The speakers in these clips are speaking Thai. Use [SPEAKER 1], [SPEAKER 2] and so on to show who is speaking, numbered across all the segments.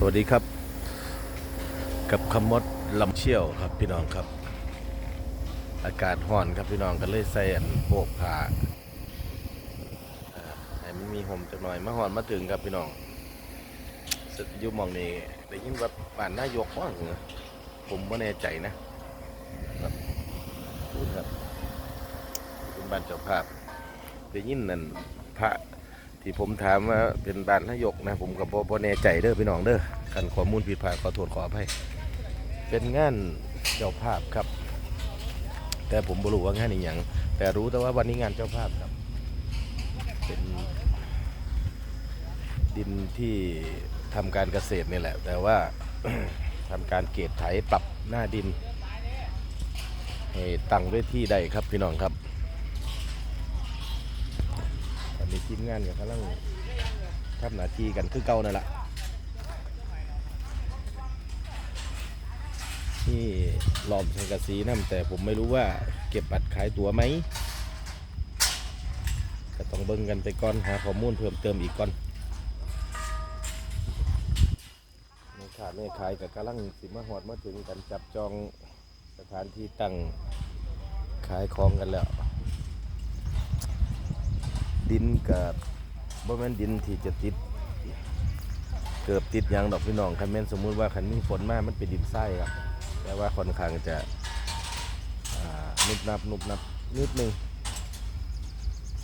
[SPEAKER 1] สวัสดีครับ กับคำมดลำเชี่ยวครับพี่น้องครับ อากาศร้อนครับพี่น้องก็เลยใส่อันโบกผ้าอ่าให้มันมีห่มจักหน่อยมาหอนมาถึงครับพี่น้องสึกยู่มองนี้ได้ยินว่าบ้านนายกว่างเหรอผมไม่แน่ใจนะครับพูดครับเป็นบ้านเจ้าภาพได้ยินนั่นพระ ที่ผมถามว่าเป็นบ้านนายกนะผมก็บ่บ่แน่ใจเด้อพี่น้องเด้อคันข้อมูลผิดพลาดขอโทษขออภัยเป็นงานเจ้าภาพครับ แต่ผมบรู้ว่างานอีหยังแต่รู้แต่ว่าวันนี้งานเจ้าภาพครับ เป็นดินที่ทำการเกษตรนี่แหละ แต่ว่าทำการเกตไถปรับหน้าดินให้ตั้งไว้ที่ใดครับพี่น้องครับ ตอนนี้ ทีมงานก็กำลังทำหน้าที่กันคือเก่านั่นแหละนี่หลอมสังกะสีนั่นแต่ผมไม่รู้ว่าเก็บบัตรขายตั๋วไหมก็ต้องเบิ่งกันไปก่อนหาข้อมูลเพิ่มเติมอีกก่อนในขาดในขายกับกำลังสิมาหอดมาถึงกันจับจองสถานที่ตั้งขายของกันแล้ว ดินกับบ่แม่นดินที่จะติด เกือบติดยางดอกพี่น้องคันแม่นสมมุติว่าคันมีฝนมากมันเป็นดินทรายครับแต่ว่าค่อนข้างจะนุบนับนุบนับนิดนึง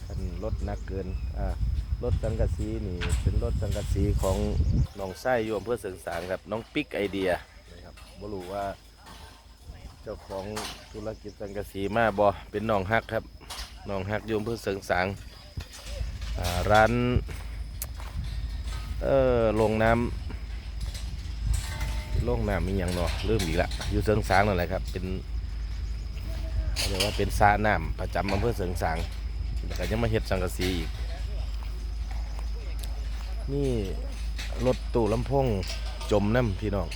[SPEAKER 1] คันรถหนักเกินอ่ารถสังกะสีนี่เป็นรถสังกะสีของน้องไส้อยู่อำเภอเสริงสางครับน้องปิ๊กไอเดียนะครับบ่รู้ว่า เจ้าของธุรกิจสังกะสีมาบ่เป็นน้องฮักครับน้องฮักอยู่อำเภอเสริงสาง ร้านเออโรงน้ำโรงน้ำมีอย่างเนาะเริ่มอีกละอยู่เสริงสางนั่นแหละครับ เป็นเรียกว่าเป็นสระน้ำประจำอำเภอเสริงสางแล้วก็ยังมาเฮ็ดสังกะสีอีกนี่รถตู้ลำโพงจมน้ำพี่น้อง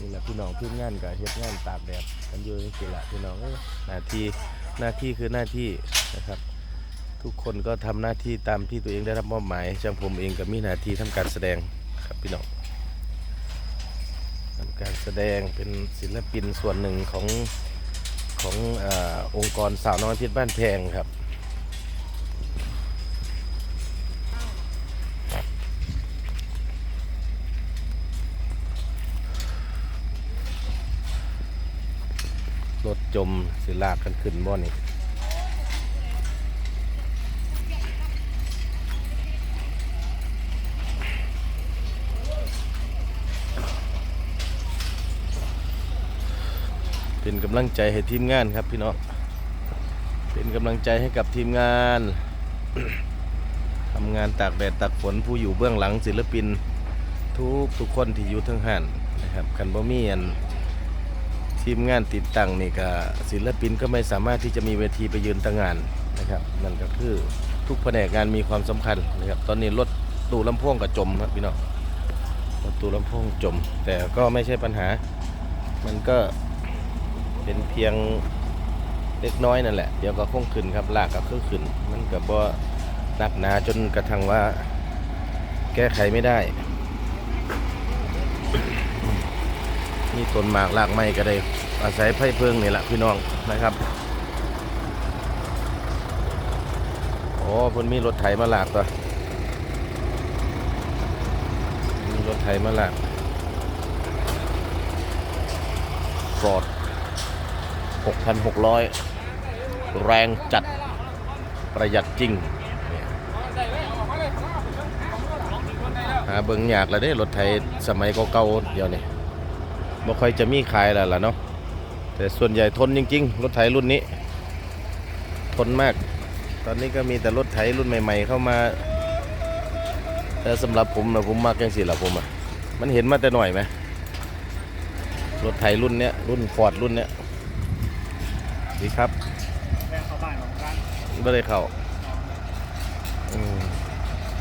[SPEAKER 1] นี่แหละพี่น้องทีมงานกับเฮ็ดงานตากแดดกันอยู่นี่สิละพี่น้องหน้าที่หน้าที่คือหน้าที่นะครับ ทุกคนก็ทำหน้าที่ตามที่ตัวเองได้รับมอบหมายช่างผมเองก็มีหน้าที่ทำการแสดงครับพี่น้องทำการแสดงเป็นศิลปินส่วนหนึ่งของของอองค์กรสาวน้อยเพชรบ้านแพงครับรถจมสิลากกันขึ้นบ่อนี่ เป็นกำลังใจให้ทีมงานครับพี่น้องเป็นกำลังใจให้กับทีมงานทำงานตากแดดตากฝนผู้อยู่เบื้องหลังศิลปิน ทุกทุกคนที่อยู่ทั้งหันนะครับคันบ่มีอันทีมงานติดตั้งนี่ก็ศิลปินก็ไม่สามารถที่จะมีเวทีไปยืนตั้งงานนะครับนั่นก็คือทุกแผนกงานมีความสำคัญนะครับตอนนี้รถตู้ลำโพงก็จมครับพี่น้องรถตู้ลำโพงจม แต่ก็ไม่ใช่ปัญหา มันก็ เป็นเพียงเล็กน้อยนั่นแหละ เดี๋ยวก็คงขึ้นครับลากก็คือขึ้น มันก็บ่หนักหนาจนกระทั่งว่า แก้ไขไม่ได้ นี่ต้นหมากลากไม้ก็ได้ อาศัยไผ่เพิงนี่แหละพี่น้องนะครับโอ้พิ่นมีรถไถมาลากตัวมีรถไถมาลากฟอร์ด 6,600 แรงจัดประหยัดจริงหาเบิ่งยากแล้วเด้รถไถสมัยเก่าๆเดี๋ยวนี้บ่ค่อยจะมีขายแล้วล่ะเนาะแต่ส่วนใหญ่ทนจริง ๆ รถไถรุ่นนี้ ทนมาก ตอนนี้ก็มีแต่รถไถรุ่นใหม่ ๆ เข้ามา แต่สำหรับผมนะผมมักจังสิล่ะผมอะมันเห็นมาแต่หน่อยไหมรถไถรุ่นเนี้ยรุ่นฟอร์ดรุ่นเนี้ย ดีครับ
[SPEAKER 2] แรงเข้าบ้านของร้าน
[SPEAKER 1] ไม่ได้เข้าอืม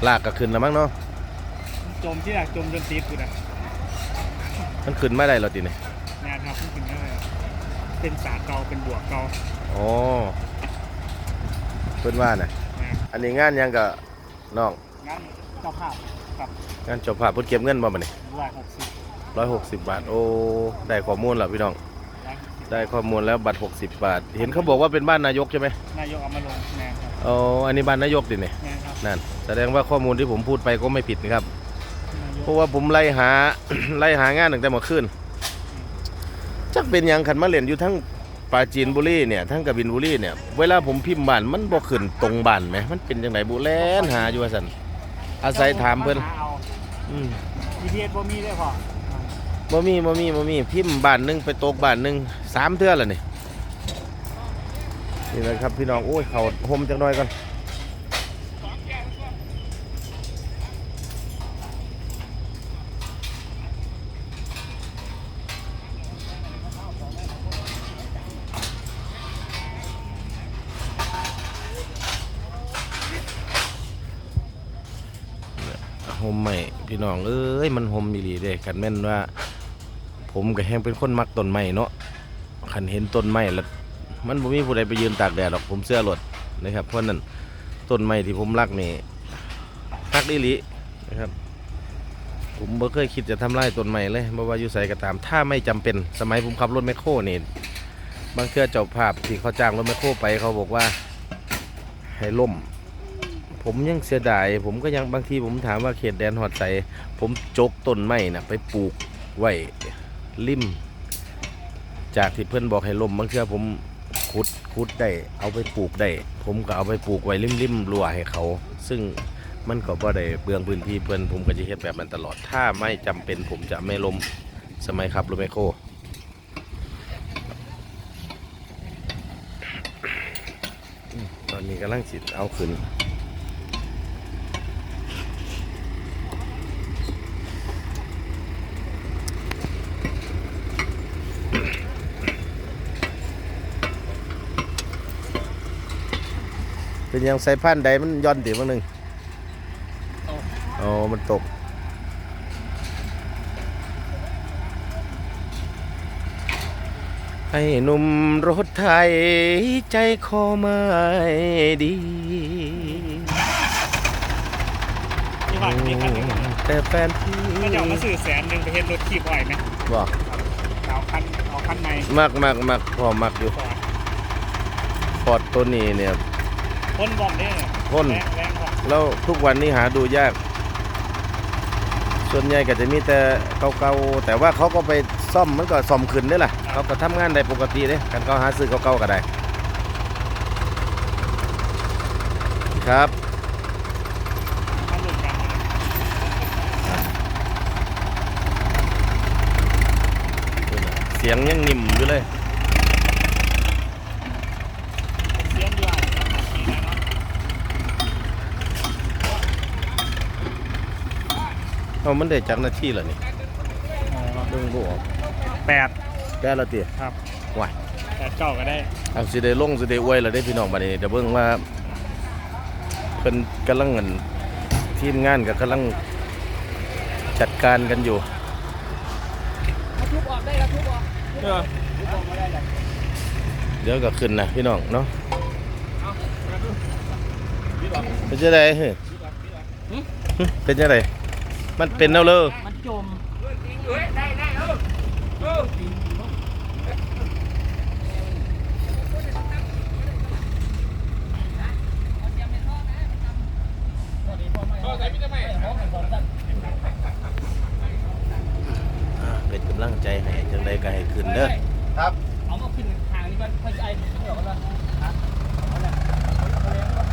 [SPEAKER 1] ลากก็ขึ้นแล้วมั้งเนาะ
[SPEAKER 2] จมที่แรกจมจนติดอยู่นะ
[SPEAKER 1] มันขึ้นไม่ได้หรอตีนี่
[SPEAKER 2] งานครับขึ้นได้เป็นสาเกาเป็นบวกเกา
[SPEAKER 1] อ๋อเพื่อนว่าน่ะ
[SPEAKER 2] นะ
[SPEAKER 1] อันนี้งานยังกับน้อง
[SPEAKER 2] งั้นเจ้าภาพทครับ
[SPEAKER 1] งานเจบภาพเพิ่นเก็บเงินบ่บัดนี้
[SPEAKER 2] ร้อยหกสิบ
[SPEAKER 1] 160บาท โอ้ ได้ข้อมูลแล้วพี่น้อง
[SPEAKER 2] ร้อยหกสิบ
[SPEAKER 1] ได้ข้อมูลแล้วบัตร 60 บาท เห็นเขาบอกว่าเป็นบ้านนายกใช่ไหม
[SPEAKER 2] นายกเอามาลงแนนครับ
[SPEAKER 1] อ๋ออันนี้บ้านนายกดิเนี่ย
[SPEAKER 2] แนนครับ
[SPEAKER 1] นั่นแสดงว่าข้อมูลที่ผมพูดไปก็ไม่ผิดนะครับ
[SPEAKER 2] นายก
[SPEAKER 1] เพราะว่าผมไล่หา ไล่หางานตั้งแต่เมื่อคืนจักเป็นหยังขันมาเล่นอยู่ทั้งปราจีนบุรีเนี่ยทั้งกบินบุรีเนี่ยเวลาผมพิมพ์บ้านมันบ่ขึ้นตรงบ้านไหมมันเป็นจังไดบุแลนหาอยู่ว่าซั่นอาศัยถามเพิ่น
[SPEAKER 2] เอา
[SPEAKER 1] อืม
[SPEAKER 2] อีพีเอสบ่มีได้พอ
[SPEAKER 1] บ่มีบ่มีบ่มีพิมพ์บ้านหนึงไปตกบ้านหนึงสามเทื่อแล้วนี่นี่นะครับพี่น้องโอ้ยเขาห่มจังน้อยก่อนห่มใหม่พี่น้องเอ้ยมันห่มอีหลีเด้กันแม่นว่า ผมก็แฮงเป็นคนมักต้นไม้เนาะคันเห็นต้นไม้แล้วมันบ่มีผู้ใดไปยืนตากแดดหรอกผมเสื้อรถนะครับ เพราะนั้นต้นไม้ที่ผมรักนี่รักอีหลีนะครับ ผมบ่เคยคิดจะทำลายต้นไม้เลยบ่ว่าอยู่ไสก็ตาม ถ้าไม่จำเป็นสมัยผมขับรถแมคโครนี่บางเทื่อเจ้าภาพที่เขาจ้างรถแมคโครไปเขาบอกว่าให้ล่ม ผมยังเสียดาย ผมก็ยังบางทีผมถามว่าเขตแดนหอดใสผมจกต้นไม้น่ะไปปลูกไว้ ริม จากที่เพื่อนบอกให้ล่มบางเทื่อผมขุดขุดได้เอาไปปลูกได้ผมก็เอาไปปลูกไว้ริมริมรั้วให้เขา ซึ่งมันก็บ่ได้เบืองพื้นที่เพื่อนผมก็จะเฮ็ดแบบนั้นตลอด ถ้าไม่จำเป็นผมจะไม่ล้มสมัยขับรถไมโครตอนนี้กำลังสิเอาขึ้น เป็นหยังใส่พันธุ์ใดมันย่อนติบ้างหนึ่งอ๋อมันตกให้หนุ่มรถไทยใจคอไม่ดี
[SPEAKER 2] ที่ว่ามีคันหนึง
[SPEAKER 1] แต่แฟนพี่
[SPEAKER 2] ก็จะเอามาซื้อแสนหนึ่งไปเฮ็ดรถขี่บ่อยไหม
[SPEAKER 1] บอก
[SPEAKER 2] เอาคันเอาคันใหม่
[SPEAKER 1] มักมักมักพอมักอยู่
[SPEAKER 2] ก่อน
[SPEAKER 1] ฟอร์ดตัวนี้เนี่ย
[SPEAKER 2] พ่นบอมเนี่ย
[SPEAKER 1] พ่น
[SPEAKER 2] แรงแรงกว่า
[SPEAKER 1] แล้วทุกวันนี้หาดูยาก ส่วนใหญ่ก็จะมีแต่เก่าๆ แต่ว่าเขาก็ไปซ่อมมันก็ซ่อมขึ้นได้ล่ะเขาก็ทำงานได้ปกติเด้กันเขาหาซื้อเก่าๆก็ได้ ครับ
[SPEAKER 2] มาหลุดกันนะ
[SPEAKER 1] เสียงยังนิ่มอยู่เลย
[SPEAKER 2] เสียงดีกว่าขี่ได้เนาะ
[SPEAKER 1] เอามันได้จากหน้าที่เหรอนี่
[SPEAKER 2] อ๋อ
[SPEAKER 1] เบิ่งบ่ออก
[SPEAKER 2] แปด
[SPEAKER 1] แก้ละติ
[SPEAKER 2] ครับ
[SPEAKER 1] ว้าย
[SPEAKER 2] แปดเก้าก็ได้
[SPEAKER 1] เอาสิได้ลงสิได้อวยแล้วได้พี่น้องบัดนี้เดี๋ยวเบิ่งว่าเพิ่นกำลังเงินทีมงานก็กำลังจัดการกันอยู่
[SPEAKER 2] เออ
[SPEAKER 1] เดี๋ยวก็ขึ้นนะพี่น้องเนาะเป็นจะไดเฮ้ยเป็นจะได มันเป็นแนวเลย
[SPEAKER 2] มันจม
[SPEAKER 1] อ่าเป็นกำลังใจให้จังใดก็ให้ขึ้นเด้อ
[SPEAKER 2] เอามาขึ้นทางนี้มันค่อยจะไอ้เดี๋ยวกันละ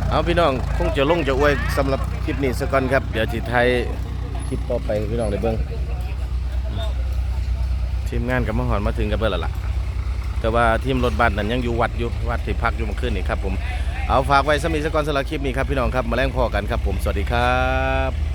[SPEAKER 1] เอาพี่น้องคงจะลงจะอวยสำหรับคลิปนี้สักก่อนครับ เดี๋ยวจิไทย คลิปต่อไปพี่น้องได้เบิ้งทีมงานกับมหอนมาถึงกันเบิ้ล้วล่ะ แต่ว่าทีมรถบัสนั้นยังอยู่วัดอยู่วัดที่พักอยู่เมื่อคืนนี่ครับผมเอาฝากไว้สมีสกก่อนสลักคลิปนี้ครับพี่น้องครับมาแล้งพอกันครับผมสวัสดีครับ